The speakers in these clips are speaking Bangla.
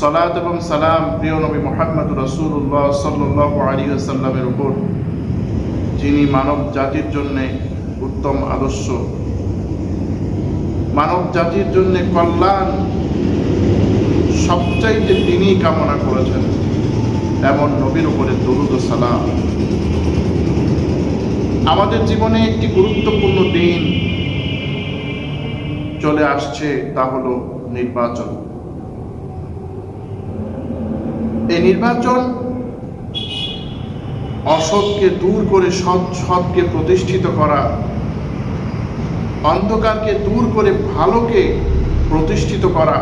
সালাত এবং সালাম প্রিয় নবী মোহাম্মদ রসুল্লাহ সাল্লাহ আলী সাল্লামের উপর, যিনি মানব জাতির জন্যে উত্তম আদর্শ। মানব জাতির জন্য কল্যাণ সবচাইতে তিনি কামনা করেছেন, এমন নবীর উপরে দরুদ সালাম। আমাদের জীবনে একটি গুরুত্বপূর্ণ দিন চলে আসছে, তা হলো নির্বাচন। এই নির্বাচন অসৎকে দূর করে সৎ সৎকে প্রতিষ্ঠিত করা, অন্ধকারকে দূর করে ভালোকে প্রতিষ্ঠিত করা,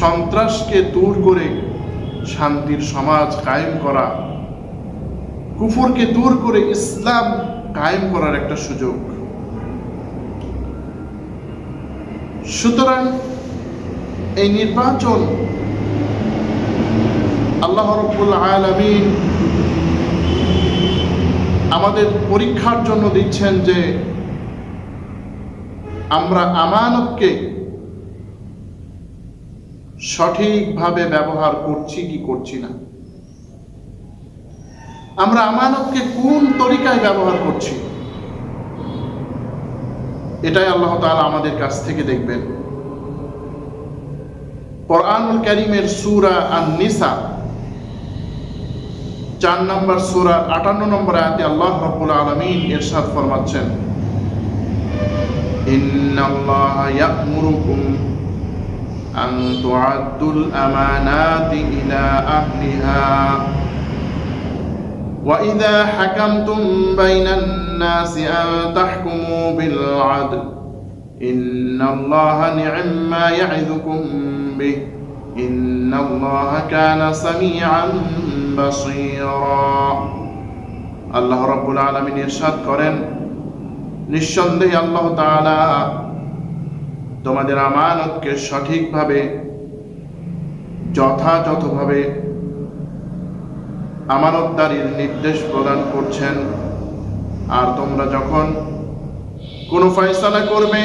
সন্ত্রাসকে দূর করে শান্তির সমাজ কায়েম করা, কুফরকে দূর করে ইসলাম কায়েম করার একটা সুযোগ। সুতরাং এই নির্বাচন আল্লাহ রব্বুল আলামিন আমাদের পরীক্ষার জন্য দিচ্ছেন যে আমরা আমানতকে সঠিকভাবে ব্যবহার করছি কি করছি না? আমরা আমানতকে কোন তরিকায় ব্যবহার করছি? এটাই আল্লাহ তালা আমাদের কাছ থেকে দেখবেন। কোরআনুল করিমের সুরা আন নিসা চার নম্বর সুরা আটান্ন নম্বর আয়াতে আল্লাহ রব্বুল আলমিন এরশাদ ফরমাচ্ছেন ইন্নাল্লাহ ইয়া'মুরুকুম আন তুআদ্দুল আমানাতি ইলা আহলিহা وإذا حكمتم بين الناس أن تحكموا بالعدل إن الله نعم ما يعظكم به إن الله كان سميعا بصيرا আল্লাহ রাব্বুল আলামিন ইরশাদ করেন নিঃসন্দেহে আল্লাহ তাআলা তোমাদের আমানতকে সঠিকভাবে যথাযথভাবে আমানতদারির নির্দেশ প্রদান করছেন আর তোমরা যখন কোনো ফয়সালা করবে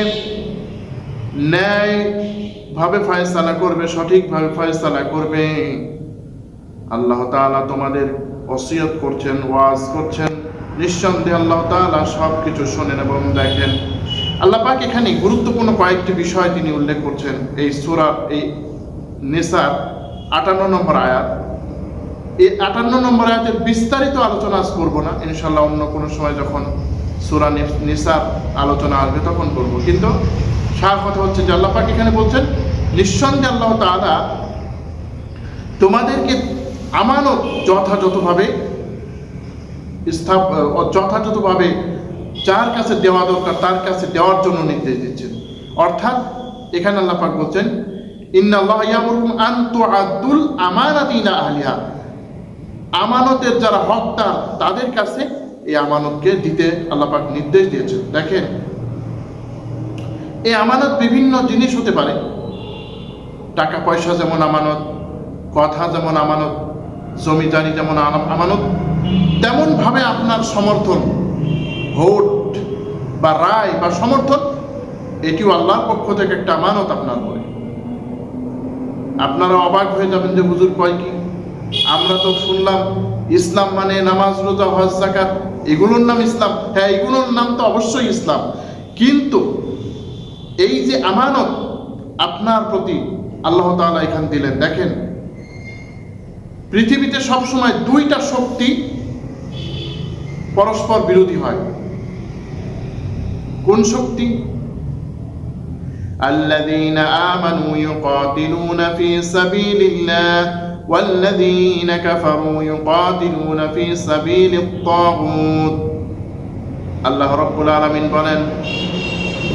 ন্যায় ভাবে ফয়সালা করবে, সঠিকভাবে ফয়সালা করবে। আল্লাহ তাআলা তোমাদের ওসিয়ত করছেন, ওয়াজ করছেন। নিঃসন্দেহে আল্লাহ তাআলা সব কিছু শোনেন এবং দেখেন। আল্লাহ পাক এখানে গুরুত্বপূর্ণ কয়েকটি বিষয় তিনি উল্লেখ করছেন। এই সূরা, এই নিসার আটান্ন নম্বর আয়াত। এই আটান্ন নম্বর আয়াতের বিস্তারিত আলোচনা আজ করব না। ইনশাল্লাহ অন্য কোনো সময় যখন সুরা নিসার আলোচনা আসবে তখন করব। কিন্তু সার কথা হচ্ছে যে আল্লাহ পাক এখানে বলছেন নিঃসন্দেহে আল্লাহ তাআলা তোমাদেরকে আমানত যথাযথভাবে যথাযথভাবে যার কাছে দেওয়া দরকার তার কাছে দেওয়ার জন্য নির্দেশ দিচ্ছেন। অর্থাৎ এখানে আল্লাহ পাক বলছেন আহলিহা। আমানতের যারা হকদার, তাদের কাছে এই আমানতকে দিতে আল্লাপাক নির্দেশ দিয়েছেন। দেখেন, এই আমানত বিভিন্ন জিনিস হতে পারে। টাকা পয়সা যেমন আমানত, কথা যেমন আমানত, জমিদারি যেমন আমানত, তেমনভাবে আপনার সমর্থন, ভোট বা রায় বা সমর্থন, এটিও আল্লাহর পক্ষ থেকে একটা আমানত আপনার পরে আপনারা অবাক হয়ে যাবেন যে হুজুর কয় কি? আমরা তো শুনলাম ইসলাম মানে নামাজ, রোজা, হজ জাকাত এগুলোর নাম ইসলাম। হ্যাঁ এগুলোর নাম তো অবশ্যই ইসলাম। কিন্তু এই যে আমানত আপনার প্রতি আল্লাহ তাআলা এখান দিলেন দেখেন পৃথিবীতে সবসময় দুইটা শক্তি পরস্পর বিরোধী হয় কোন শক্তি الذين آمنوا يقاتلون في سبيل الله والذين كفروا يقاتلون في سبيل الطاغوت আল্লাহ রব্বুল আলামিন বলেন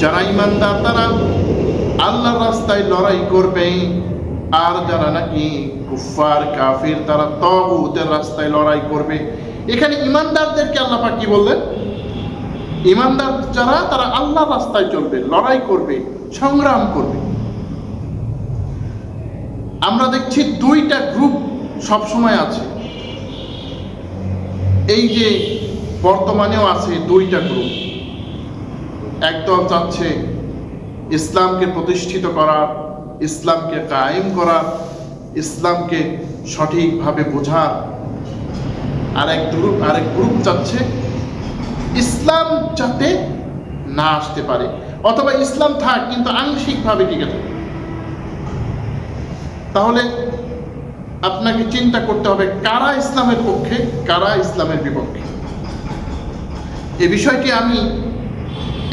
যারা ইমানদার তারা আল্লাহর রাস্তায় লড়াই করবে, আর যারা নাকি কুফার কাফির, তারা তগুতের রাস্তায় লড়াই করবে। এখানে ইমানদারদেরকে আল্লাহ কি বললেন? ইমানদার যারা, তারা আল্লাহ রাস্তায় চলবে, লড়াই করবে, সংগ্রাম করবে। আমরা দেখছি দুইটা গ্রুপ সবসময় আছে। এই যে বর্তমানেও আছে দুইটা গ্রুপ একদল চাচ্ছে ইসলামকে প্রতিষ্ঠিত করা, ইসলামকে কায়েম করা, ইসলামকে সঠিকভাবে বোঝার আরেক গ্রুপ আরেক গ্রুপ চাচ্ছে ইসলাম যাতে না আসতে পারে। অথবা ইসলাম থাক, কিন্তু আংশিকভাবে টিকে থাকে। তাহলে আপনাকে চিন্তা করতে হবে কারা ইসলামের পক্ষে, কারা ইসলামের বিপক্ষে। এ বিষয়টি আমি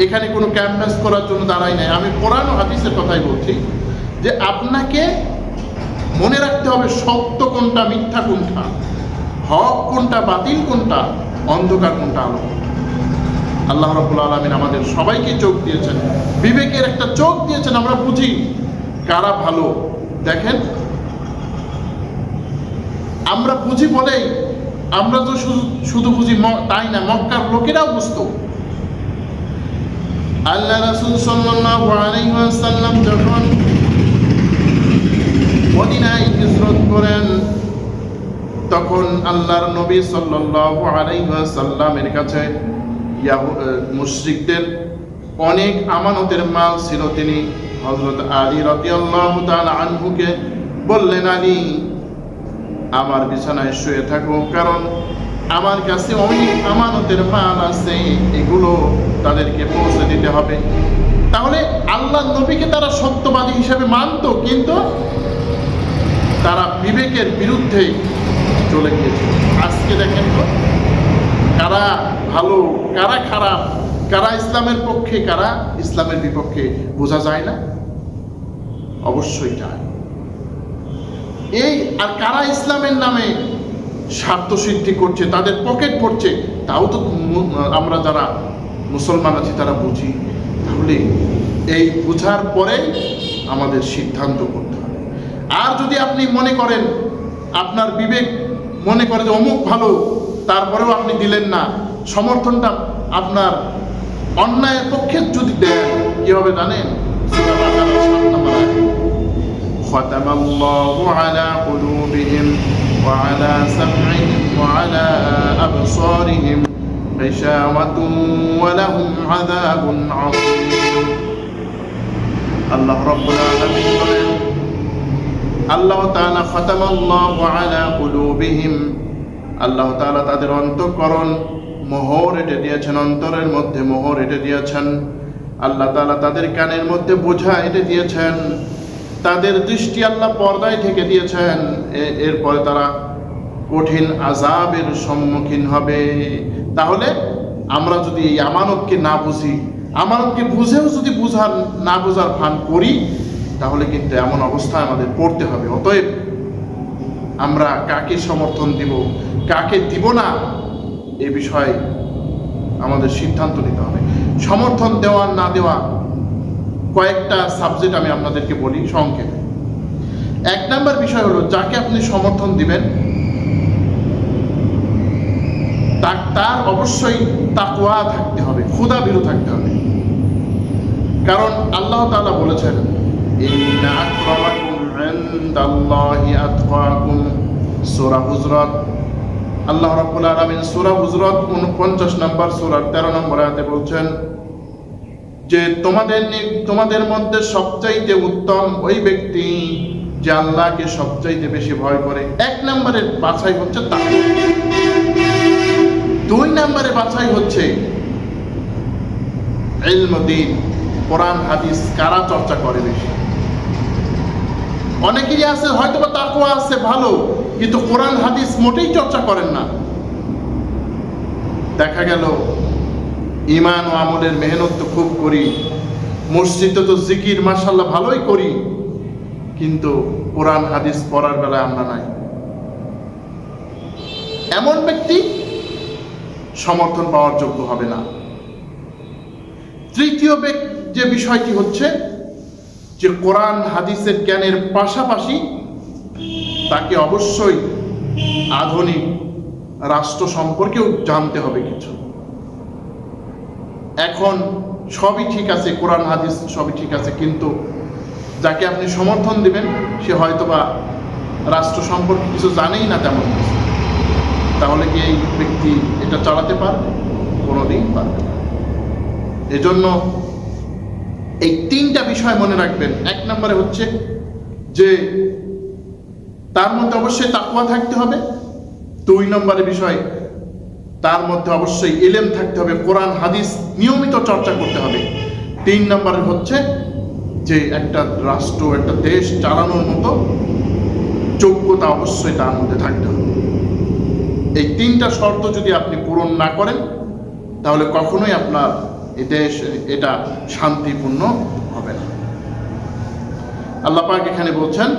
এখানে কোনো ক্যাম্পাস করার জন্য দাঁড়াই নাই। আমি কোরআন হাদিসের কথাই বলছি যে আপনাকে মনে রাখতে হবে সত্য কোনটা, মিথ্যা কোনটা, হক কোনটা, বাতিল কোনটা, অন্ধকার কোনটা আলো। আল্লাহ রবুল আলমিন আমাদের সবাইকে চোখ দিয়েছেন। বিবেকের একটা চোখ দিয়েছেন, আমরা বুঝি কারা ভালো। দেখেন, আমরা বুঝি বলেই, আমরা তো শুধু শুধু বুঝি তাই না, মক্কার লোকেরাও বুঝতো। আল্লাহ রাসূল সাল্লাল্লাহু আলাইহি ওয়াসাল্লাম যখন মদিনায় হিজরত করেন, তখন আল্লাহর নবী সাল্লাল্লাহু আলাইহি ওয়াসাল্লামের কাছে মুশরিকদের অনেক আমানতের মাল ছিল। তিনি হযরত আলী রাদিয়াল্লাহু তাআলা আনহুকে বললেন, আলী, আমার বিছানায় শুয়ে থাকো। কারণ আমার কাছে অনেক আমানতের মাল আছে, এগুলো তাদেরকে পৌঁছে দিতে হবে। তাহলে আল্লাহ নবীকে তারা সত্যবাদী হিসেবে মানতো, কিন্তু তারা বিবেকের বিরুদ্ধে চলে গিয়েছে। আজকে দেখেন তো, কারা ভালো, কারা খারাপ, কারা ইসলামের পক্ষে, কারা ইসলামের বিপক্ষে, বোঝা যায় না? অবশ্যই যায়। এই আর কারা ইসলামের নামে স্বার্থ সিদ্ধি করছে তাদের পকেট পড়ছে তাও তো মু- আমরা যারা মুসলমান আছি তারা বুঝি তাহলে এই বুঝার পরেই আমাদের সিদ্ধান্ত করতে হবে আর যদি আপনি মনে করেন আপনার বিবেক মনে করে যে অমুক ভালো তারপরেও আপনি দিলেন না সমর্থনটা আপনার অন্যায়ের পক্ষে যদি দেন কি হবে জানেন সূরা বাকারার সাত নম্বর আয়াত। ختم الله على قلوبهم وعلى سمعهم وعلى أبصارهم غشاوة ولهم عذاب عظيم الله رب العالمين বলেন আল্লাহ তাআলা খতাম আল্লাহ আলা কুলুবিহিম আল্লাহ তাআলা তাদের অন্তঃকরণ মোহর এটে দিয়েছেন অন্তরের মধ্যে মোহর এটে দিয়েছেন আল্লাহ তাআলা তাদের কানের মধ্যে বোঝা এটে দিয়েছেন তাদের দৃষ্টি আল্লাহ পর্দায় থেকে দিয়েছেন। এরপরে তারা কঠিন আজাবের সম্মুখীন হবে। তাহলে আমরা যদি এই আমানতকে না বুঝি, আমানতকে বুঝেও যদি বুঝার, না বোঝার ভান করি, তাহলে কিন্তু এমন অবস্থায় আমাদের পড়তে হবে। অতএব আমরা কাকে সমর্থন দিব, কাকে দিব না, এ বিষয়ে আমাদের সিদ্ধান্ত নিতে হবে। সমর্থন দেওয়া না দেওয়া কয়েকটা সাবজেক্ট আমি আপনাদেরকে বলি সংক্ষেপে। এক নাম্বার বিষয় হলো, যাকে আপনি সমর্থন দিবেন, তার তার অবশ্যই তাকুয়া থাকতে হবে ক্ষুদা বিরু থাকতে হবে। কারণ আল্লাহ তালা বলেছেন আল্লাহ রাব্বুল আলামিন সূরা হুজরাত 49 নম্বর সূরার 13 নম্বর আয়াতে বলছেন যে তোমাদের তোমাদের মধ্যে সবচাইতে উত্তম ওই ব্যক্তি যে আল্লাহকে সবচাইতে বেশি ভয় করে। এক নম্বরের বাছাই হচ্ছে তা। দুই নম্বরে বাছাই হচ্ছে ইলমুদ্দিন কোরআন, হাদিস কারা চর্চা করে বেশি? অনেকেরই আছে হয়তো বা তাকুয়া আছে, ভালো, কিন্তু কোরআন, হাদিস মোটেই চর্চা করেন না। দেখা গেল ইমান ও আমলের মেহনত তো খুব করি। মসজিদে তো জিকির মাসাল্লাহ ভালোই করি। কিন্তু কোরআন, হাদিস পড়ার বেলায় আমরা নাই। এমন ব্যক্তি সমর্থন পাওয়ার যোগ্য হবে না। তৃতীয় যে বিষয়টি হচ্ছে যে কোরআন, হাদিসের জ্ঞানের পাশাপাশি তাকে অবশ্যই আধুনিক রাষ্ট্র সম্পর্কেও জানতে হবে কিছু। এখন সবই ঠিক আছে, কোরআন, হাদিস সবই ঠিক আছে, কিন্তু যাকে আপনি সমর্থন দিবেন, সে হয়তোবা রাষ্ট্র সম্পর্কে কিছু জানেই না তেমন কিছু। তাহলে কি এই ব্যক্তি এটা চালাতে পারবে? কোনোদিন পারবে এজন্য এই তিনটা বিষয় মনে রাখবেন। এক নম্বরে হচ্ছে যে, তার মধ্যে অবশ্যই তাকুয়া থাকতে হবে। দুই নম্বরে বিষয় তার মধ্যে অবশ্যই এলেম থাকতে হবে, কোরআন, হাদিস নিয়মিত চর্চা করতে হবে। তিন নম্বরে হচ্ছে যে একটা রাষ্ট্র, একটা দেশ চালানোর মতো যোগ্যতা অবশ্যই তার মধ্যে থাকতে হবে। এই তিনটা শর্ত যদি আপনি পূরণ না করেন, তাহলে কখনোই আপনার দেশ এটা শান্তিপূর্ণ হবে না। আল্লাহ পাক এখানে বলছেন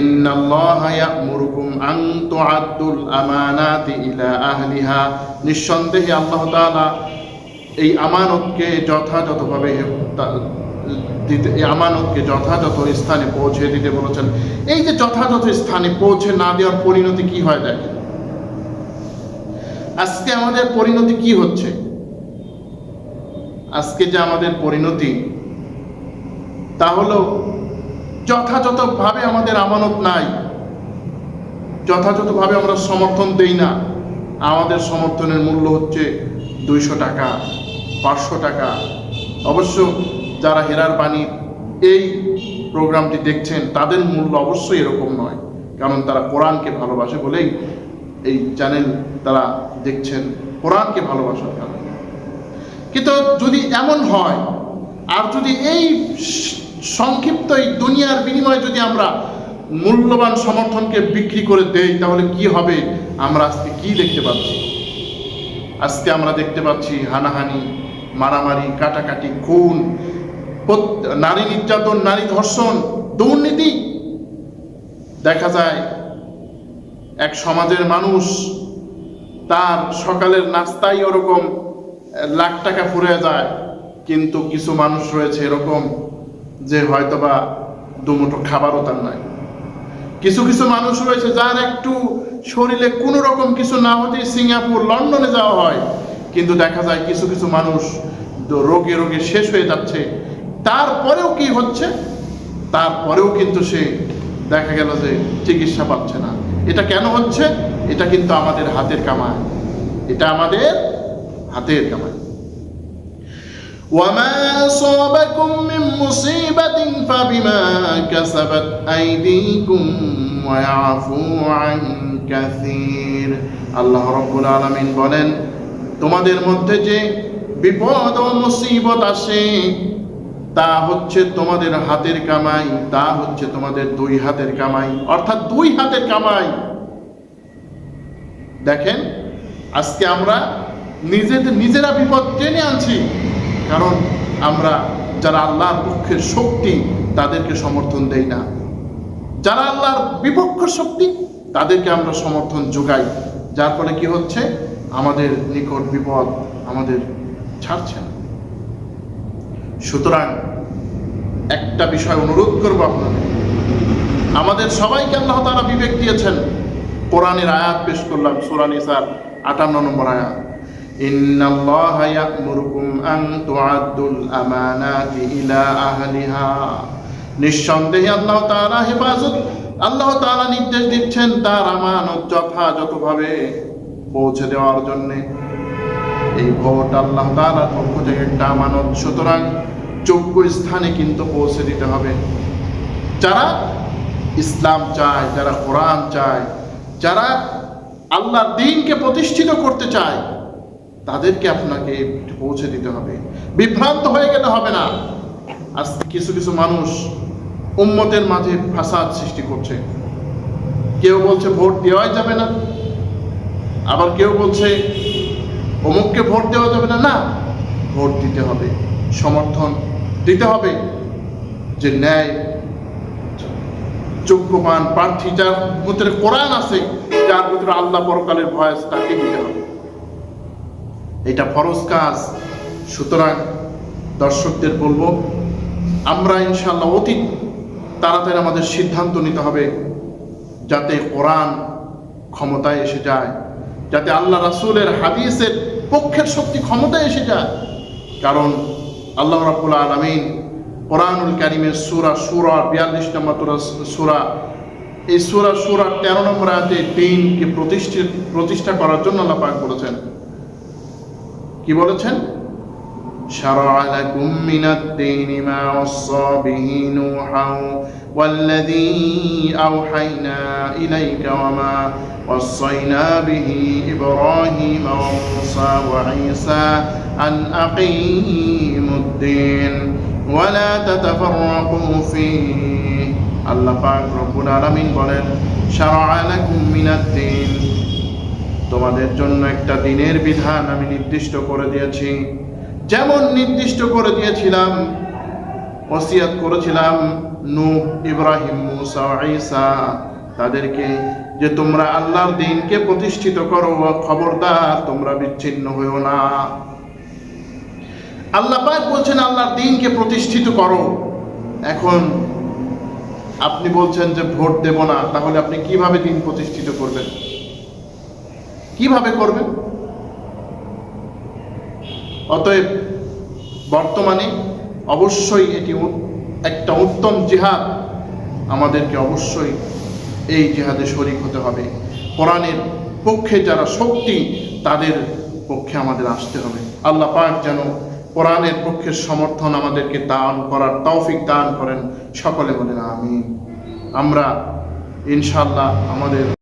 ইন্নাল্লাহা ইয়া'মুরুকুম আন তু'আদ্দুল আমানাতি ইলা আহলিহা। নিঃসন্দেহে আল্লাহ তাআলা এই আমানতকে যথাযথভাবে দিতে, এই আমানতকে যথাযথ স্থানে পৌঁছে দিতে বলেছেন। এই যে যথাযথ স্থানে পৌঁছে না দেওয়ার পরিণতি কি হয় দেখেন? আজকে আমাদের পরিণতি কি হচ্ছে? আজকে যে আমাদের পরিণতি, তা হলো যথাযথভাবে আমাদের আমানত নাই। যথাযথভাবে আমরা সমর্থন দেই না। আমাদের সমর্থনের মূল্য হচ্ছে দুইশো টাকা, পাঁচশো টাকা। অবশ্য যারা হেরার বাণী এই প্রোগ্রামটি দেখছেন, তাদের মূল্য অবশ্যই এরকম নয়। কারণ তারা কোরআনকে ভালোবাসে বলেই এই চ্যানেল তারা দেখছেন, কোরআনকে ভালোবাসার কারণে। কিন্তু যদি এমন হয়, আর যদি এই সংক্ষিপ্ত এই দুনিয়ার বিনিময়ে যদি আমরা মূল্যবান সমর্থনকে বিক্রি করে দেই, তাহলে কি হবে? আমরা আজকে কি দেখতে পাচ্ছি? আজকে আমরা দেখতে পাচ্ছি হানাহানি, মারামারি, কাটাকাটি, খুন নারী নির্যাতন, নারী ধর্ষণ, দুর্নীতি। দেখা যায় এক সমাজের মানুষ তার সকালের নাস্তাই ওরকম লাখ টাকা ফুরে যায়, কিন্তু কিছু মানুষ রয়েছে এরকম যে হয়তোবা দুমুঠো খাবারও তার নাই। কিছু কিছু মানুষ রয়েছে যার একটু শরীরে কোনো রকম কিছু না হতেই সিঙ্গাপুর, লন্ডনে যাওয়া হয়। কিন্তু দেখা যায় কিছু কিছু মানুষ রোগে রোগে শেষ হয়ে যাচ্ছে। তারপরেও কি হচ্ছে? তারপরেও কিন্তু সে দেখা গেল যে চিকিৎসা পাচ্ছে না। এটা কেন হচ্ছে? এটা কিন্তু আমাদের হাতের কামায়। এটা আমাদের হাতের কামাই وما أصابكم من مصيبة فبما كسبت أيديكم ويعفو عن كثير আল্লাহ রব্বুল আলামিন বলেন তোমাদের মধ্যে যে বিপদ ও মুসিবত আসে তা হচ্ছে তোমাদের হাতের কামাই তা হচ্ছে তোমাদের দুই হাতের কামাই অর্থাৎ দুই হাতের কামাই দেখেন আজকে আমরা নিজেদের নিজেরা বিপদ টেনে আনছি কারণ আমরা যারা আল্লাহর পক্ষের শক্তি, তাদেরকে সমর্থন দেই না। যারা আল্লাহর বিপক্ষ শক্তি, তাদেরকে আমরা সমর্থন যোগাই। যার ফলে কি হচ্ছে? আমাদের নিকট বিপদ আমাদের ছাড়ছে না। সুতরাং একটা বিষয় অনুরোধ করব আপনাদের। আমাদের সবাইকে আল্লাহ তারা বিবেক দিয়েছেন। কোরআনের আয়াত পেশ করলাম, সূরা নিসার আটান্ন নম্বর আয়াত। ইন্নাল্লাহা ইয়া'মুরুকুম আন তুআদ্দুল আমানাতি ইলা আহলিহা। নিঃসন্দেহে আল্লাহ তাআলা হেফাজত, আল্লাহ তাআলা নির্দেশ দিচ্ছেন তার আমানত যথাযথভাবে পৌঁছে দেওয়ার জন্যে। এই ভোট আল্লাহ তাআলার পক্ষ থেকে একটা আমানত। সুতরাং যোগ্য স্থানে কিন্তু পৌঁছে দিতে হবে। যারা ইসলাম চায়, যারা কোরআন চায়, যারা আল্লাহর দিনকে প্রতিষ্ঠিত করতে চায় তাদেরকে আপনাকে পৌঁছে দিতে হবে। বিভ্রান্ত হয়ে গেলে হবে না। আর কিছু কিছু মানুষ উম্মতের মাঝে ফাসাদ সৃষ্টি করছে। কেউ বলছে ভোট দেওয়াই যাবে না। আবার কেউ বলছে অমুককে ভোট দেওয়া যাবে না। না, ভোট দিতে হবে, সমর্থন দিতে হবে যে ন্যায় যোগ্যমান প্রার্থী যার ভিতরে কোরআন আছে, যার ভিতরে আল্লাহ পরকালের ভয় আছে তাকে দিতে হবে। এটা ফরজ কাজ। সুতরাং দর্শকদের বলব, আমরা ইনশাল্লাহ অতি তাড়াতাড়ি আমাদের সিদ্ধান্ত নিতে হবে যাতে কোরআন ক্ষমতায় এসে যায়, যাতে আল্লাহ রাসূলের হাদিসের পক্ষের শক্তি ক্ষমতায় এসে যায়। কারণ আল্লাহ রাব্বুল আলামিন কোরআনুল কারিমের সুরা সূরা 42 নম্বর সুরা, এই সুরা সুরা তেরো নম্বর আয়াতে দিনকে প্রতিষ্ঠিত, প্রতিষ্ঠা করার জন্য আল্লাহ পাক বলেছেন। কি বলেছেন شرع لكم من الدين ما وصى به نوحا والذي أوحينا إليك وما وصينا به إبراهيم وموسى وعيسى أن أقيموا الدين ولا تتفرقوا فيه আল্লাহ পাক রব্বুল আলামিন বলেন শারআ লাকুম মিনাদ দ্বীন তোমাদের জন্য একটা দিনের বিধান আমি নির্দিষ্ট করে দিয়েছি। যেমন নির্দিষ্ট করে দিয়েছিলাম, ওসিয়াত করেছিলাম নূহ, ইব্রাহিম, মুসা, ঈসা, তাদেরকে যে তোমরা আল্লাহর দিনকে প্রতিষ্ঠিত করো খবরদার, তোমরা বিচ্ছিন্ন হইও না। আল্লাহ পাক বলছেন, আল্লাহর দিনকে প্রতিষ্ঠিত করো। এখন আপনি বলছেন যে ভোট দেব না, তাহলে আপনি কীভাবে দিন প্রতিষ্ঠিত করবেন? কীভাবে করবেন? অতএব বর্তমানে অবশ্যই এটি একটা উত্তম জিহাদ আমাদেরকে অবশ্যই এই জিহাদে শরিক হতে হবে। কোরআনের পক্ষে যারা শক্তি, তাদের পক্ষে আমাদের আসতে হবে। আল্লাহ পাক যেন কোরআনের পক্ষের সমর্থন আমাদেরকে দান করার তৌফিক দান করেন। সকলে বলেন, আমিন। আমরা ইনশাল্লাহ আমাদের